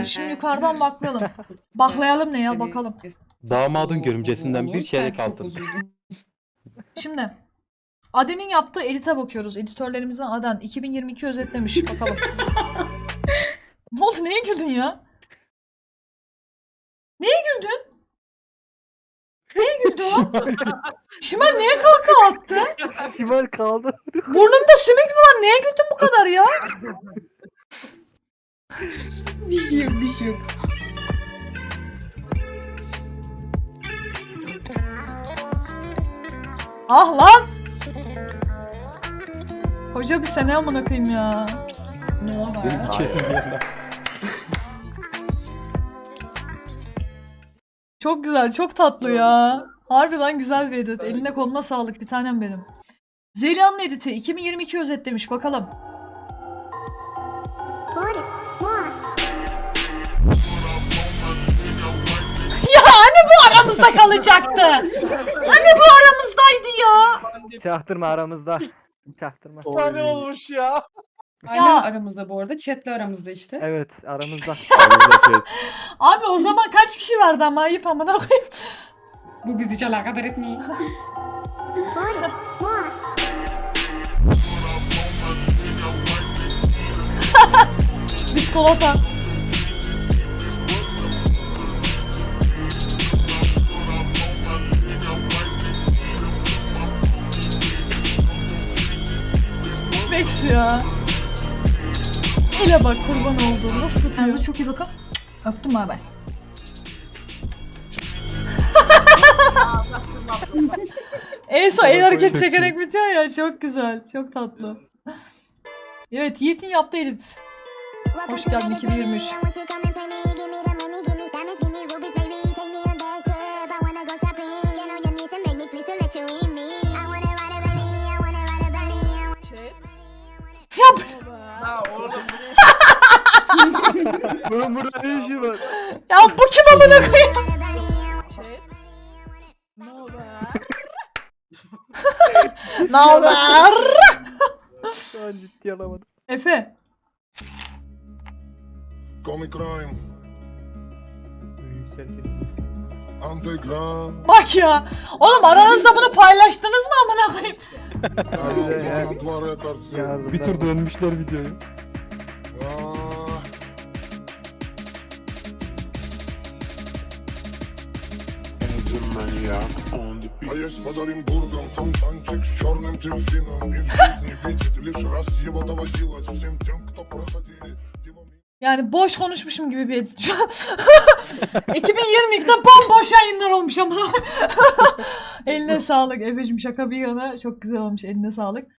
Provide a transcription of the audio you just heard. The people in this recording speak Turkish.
Ee, şimdi yukarıdan bakmayalım. Baklayalım ne ya bakalım. Damadın görümcesinden bir çeyrek altın. Şimdi Aden'in yaptığı edite bakıyoruz. Editörlerimizden Aden 2022 özetlemiş. Bakalım. ne oldu? Neye güldün ya? Neye güldün? Neye güldü o? Şimal neye kahkaha attı? Şimal kaldı. Burnumda sümük mü var? Neye güldün bu kadar ya? Bir şey yok, bir şey yok. Ah lan! Hoca bir sene amına koyayım ya. Ne var? Kesin bir yana. Çok güzel, çok tatlı ya. Harbiden güzel bir edit. Eline koluna sağlık bir tanem benim. Zeliha'nın editi 2022 özetlemiş bakalım. ya aramızda kalacaktı? Hani bu aramızdaydı ya? Çaktırma aramızda. Çaktırma. Sahne olmuş ya. Aynen aramızda bu arada. Chat'le aramızda işte. Evet aramızda. Abi o zaman kaç kişi vardı ama ayıp amına koyayım. Bu bizi hiç alakadar etmiyor. Biskolata. Max ya. Hele bak kurban olduğum nasıl tutuyor. Kendinize çok iyi bakın. Öptüm bay bay. en son el hareket çekerek bitiyor ya çok güzel çok tatlı. Evet Yiğit'in yaptığı edit. Hoş geldin 2023. Ya bu- Ha oğlum. Bunun burada ne işi var? ya bu kim amına koyayım? Ne haber? Şu an ciddi alamadım. Efe. Comic Crime, Yükseltin. Underground, Bak ya. Oğlum aranızda bunu paylaştınız mı amına koyayım? Auto на два рекордс. Yardım. Bir tur dönmüşler videoyu. А, А есть под Оренбургом фонтанчик с черным дельфином И в жизни видеть лишь раз его доводилось Всем тем, кто проходили его мимо. yani boş konuşmuşum gibi bir edit şu an. 2022'de bomboş yayınlar olmuş koyayım. Eline sağlık Efe'cim şaka bir yana çok güzel olmuş eline sağlık.